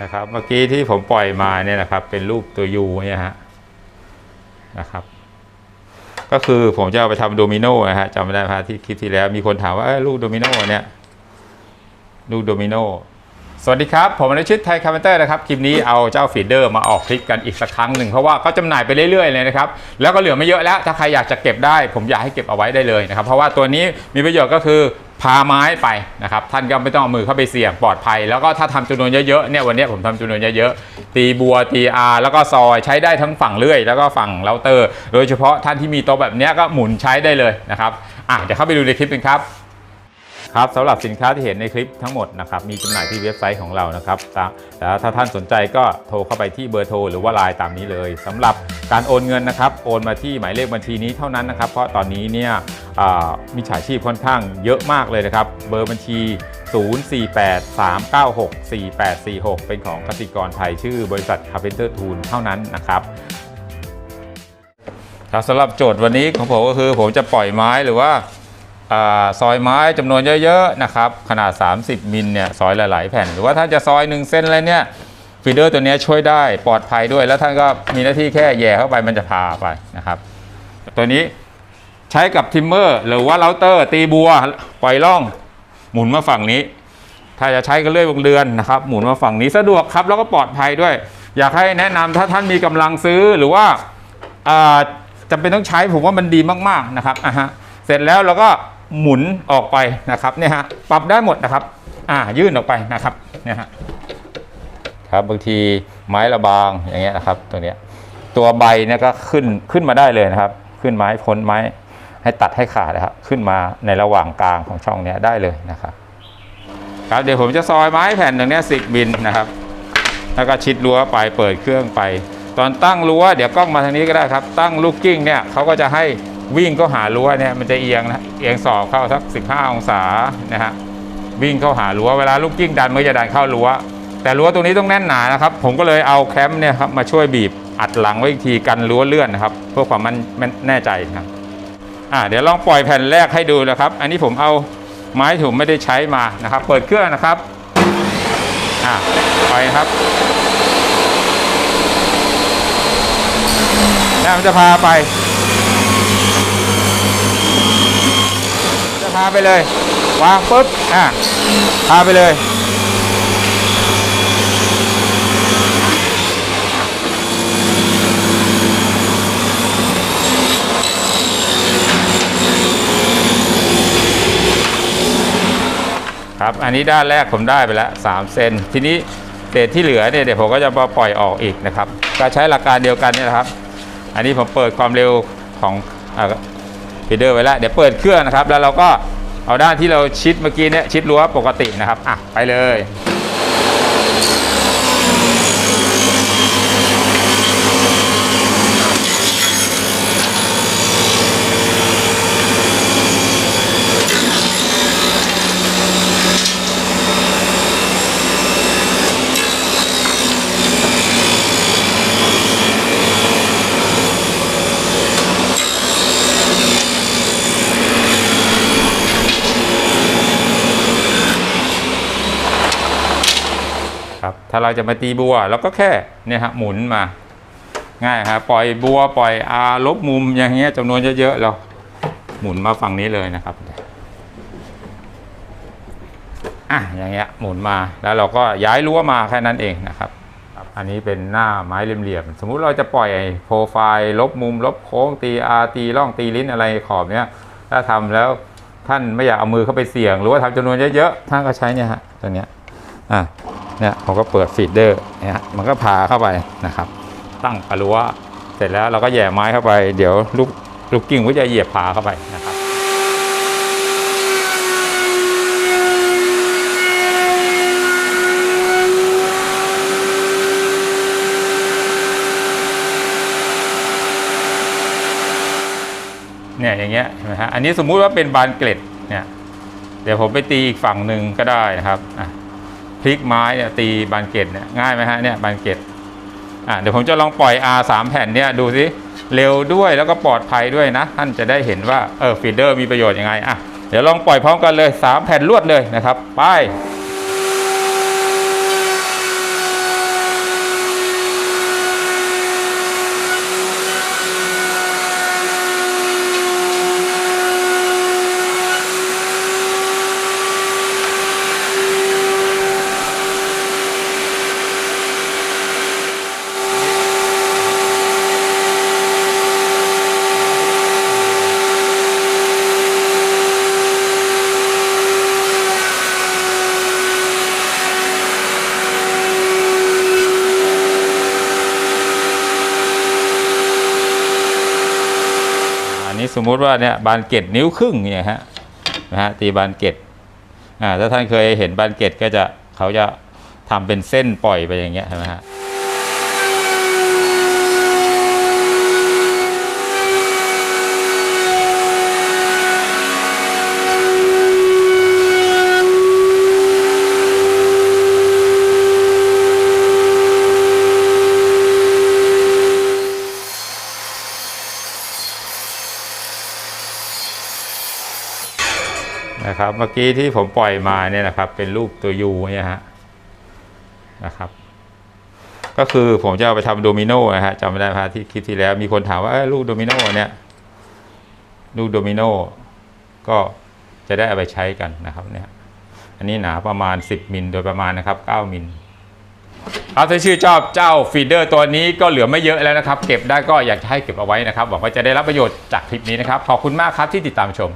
นะครับ เมื่อกี้ที่ผมปล่อยมาเนี่ยนะครับ เป็นรูปตัวยูเนี่ยฮะนะครับ ก็คือผมจะเอาไปทำโดมิโนนะฮะจำได้ไหมฮะที่คลิปที่แล้วมีคนถามว่าลูกโดมิโนเนี่ยลูกโดมิโนสวัสดีครับ ผมอนุชิตไทยคาร์เพนเตอร์นะครับ คลิปนี้เอาเจ้าฟีดเดอร์มาออกคลิปกันอีกสักครั้งหนึ่งเพราะว่าเขาจำหน่ายไปเรื่อยๆเลยนะครับ แล้วก็เหลือไม่เยอะแล้ว ถ้าใครอยากจะเก็บได้ ผมอยากให้เก็บเอาไว้ได้เลยนะครับ เพราะว่าตัวนี้มีประโยชน์ก็คือ พาไม้ไปนะครับท่านก็ไม่ต้องเอามือเข้าไปเสี่ยงปลอดภัย แล้วก็ถ้าทำจำนวนเยอะๆเนี่ยวันนี้ผมทำจำนวนเยอะๆตีบัวตีอาแล้วก็ซอยใช้ได้ทั้งฝั่งเลื่อย แล้วก็ฝั่งเราเตอร์ โดยเฉพาะท่านที่มีโต๊ะแบบนี้ก็หมุนใช้ได้เลยนะครับอะเดี๋ยวเข้าไปดูในคลิปกันครับ ครับสำหรับสินค้าที่เห็นในคลิปทั้งหมดนะครับมีจำหน่ายที่เว็บไซต์ของเรานะครับตามแต่ถ้าท่านสนใจก็โทรเข้าไปที่เบอร์โทรหรือว่าไลน์ตามนี้เลยสำหรับการโอนเงินนะครับโอนมาที่หมายเลขบัญชีนี้เท่านั้นนะครับ เพราะตอนนี้เนี่ยมิจฉาชีพค่อนข้างเยอะมากเลยนะครับ เบอร์บัญชี 0483964846 เป็นของกสิกรไทยชื่อบริษัท Carpenter Tool เท่านั้นนะครับครับสำหรับโจทย์วันนี้ของผมก็คือผมจะปล่อยไม้หรือว่า ซอยไม้จำนวนเยอะๆนะครับขนาด 30 มิลเนี่ยซอยหลาย ๆ แผ่น หรือว่าถ้าจะซอย 1 เส้นอะไรเนี่ยฟีเดอร์ตัวนี้ช่วยได้ปลอดภัยด้วย แล้วท่านก็มีหน้าที่แค่แย่เข้าไปมันจะพาไปนะครับ ตัวนี้ใช้กับทิมเมอร์หรือว่าเราเตอร์ตีบัวปล่อยล่อง หมุนมาฝั่งนี้ ถ้าจะใช้ก็เลื่อยวงเดือนนะครับหมุนมาฝั่งนี้สะดวกครับแล้วก็ปลอดภัยด้วย อยากให้แนะนำถ้าท่านมีกำลังซื้อหรือว่าอ่าจำเป็นต้องใช้ผมว่ามันดีมากๆนะครับอะฮะเสร็จแล้วเราก็ หมุนออกไปนะครับเนี่ยฮะปรับได้หมดนะครับ อ่ายื่นออกไปนะครับเนี่ยฮะครับบางทีไม้ระบางอย่างเงี้ยนะครับตัวเนี้ยตัวใบเนี่ยก็ขึ้นขึ้นมาได้เลยนะครับ ขึ้นไม้พ้นไม้ให้ตัดให้ขาดนะครับขึ้นมาในระหว่างกลางของช่องเนี้ยได้เลยนะครับ ครับเดี๋ยวผมจะซอยไม้แผ่นหนึ่งเนี้ยสิบมิลนะครับ แล้วก็ชิดรั้วไปเปิดเครื่องไป ตอนตั้งรั้วเดี๋ยวกล้องมาทางนี้ก็ได้ครับ ตั้งลูกกิ้งเนี่ยเขาก็จะให้ วิ่งเข้าหารั้วเนี่ยมันจะเอียงนะเอียงศอกเข้าสัก 15 องศานะฮะวิ่งเข้าหารั้วเวลาลูกกิ้งดันมันจะดันเข้ารั้ว แต่รั้วตรงนี้ต้องแน่นหนานะครับ ผมก็เลยเอาแคมป์เนี่ยครับมาช่วยบีบอัดหลังไว้อีกทีกันรั้วเลื่อนนะครับเพื่อความมันมันแน่ใจครับอ่าเดี๋ยวลองปล่อยแผ่นแรกให้ดูนะครับ อันนี้ผมเอาไม้ถุงไม่ได้ใช้มานะครับ เปิดเครื่องนะครับอ่าปล่อยครับแล้วมันจะพาไป จะ พาไปเลยวางปุ๊บอ่าพาไปเลย ครับอันนี้ด้านแรกผมได้ไปแล้ว3เซนทีนี้เศษที่เหลือเนี่ยเดี๋ยวผมก็จะมาปล่อยออกอีกนะครับ ก็ใช้หลักการเดียวกันนี่ยนะครับ อันนี้ผมเปิดความเร็วของ ฟีเดอร์ไว้แล้วเดี๋ยวเปิดเครื่องนะครับ แล้วเราก็เอาด้านที่เราชิดเมื่อกี้เนี่ยชิดรั้วปกตินะครับอะไปเลย ครับ ถ้าเราจะมาตีบัวเราก็แค่เนี่ยฮะหมุนมา ง่ายครับปล่อยบัวปล่อยอาลบมุมอย่างเงี้ยจำนวนเยอะๆเราหมุนมาฝั่งนี้เลยนะครับอะอย่างเงี้ยหมุนมาแล้วเราก็ย้ายรั้วมาแค่นั้นเองนะครับครับอันนี้เป็นหน้าไม้เหลี่ยมๆสมมุติเราจะปล่อยโปรไฟล์ลบมุม ลบโค้งตีอาตีร่องตีลิ้นอะไรขอบเนี้ยถ้าทำแล้วท่านไม่อยากเอามือเข้าไปเสี่ยง หรือว่าทำจำนวนเยอะๆท่านก็ใช้เนี่ยฮะตัวเนี้ยอะ เนี่ยผมก็เปิดฟีดเดอร์เนี่ยมันก็พาเข้าไปนะครับ ตั้งปะรั้วเสร็จแล้วเราก็แย่ไม้เข้าไป เดี๋ยวลูกลูกกิ่งก็จะเหยียบพาเข้าไปนะครับเนี่ยอย่างเงี้ยเห็นไหมฮะอันนี้สมมุติว่าเป็นบานเกล็ดเนี่ยเดี๋ยวผมไปตีอีกฝั่งหนึ่งก็ได้นะครับอะ ลิกไม้เนี่ยตีบานเกตเนี่ยง่ายไหมฮะเนี่ยบานเกตอะเดี๋ยวผมจะลองปล่อย R 3แผ่นเนี่ยดูสิเร็วด้วยแล้วก็ปลอดภัยด้วยนะ ท่านจะได้เห็นว่าเออฟีดเดอร์มีประโยชน์ยังไงอะเดี๋ยวลองปล่อยพร้อมกันเลย 3 แผ่นรวดเลยนะครับ ไป สมมุติว่าเนี่ยบานเกตนิ้วครึ่งเนี่ยฮะนะฮะตีบานเกตอ่าถ้าท่านเคยเห็นบานเกตก็จะเขาจะทำเป็นเส้นปล่อยไปอย่างเงี้ยใช่ไหมฮะ นะครับ เมื่อกี้ที่ผมปล่อยมาเนี่ยนะครับ เป็นรูปตัวยูเนี่ยฮะนะครับ ก็คือผมจะเอาไปทำโดมิโนนะฮะจำไม่ได้ไหมฮะที่คลิปที่แล้ว มีคนถามว่าลูกโดมิโนเนี่ยลูกโดมิโนก็จะได้เอาไปใช้กันนะครับเนี่ยอันนี้หนาประมาณ 10 มิลโดยประมาณนะครับ 9 มิลเอาถ้าชื่อชอบเจ้าฟีเดอร์ตัวนี้ก็เหลือไม่เยอะแล้วนะครับ เก็บได้ก็อยากจะให้เก็บเอาไว้นะครับหวังว่าจะได้รับประโยชน์จากคลิปนี้นะครับ ขอบคุณมากครับที่ติดตามชม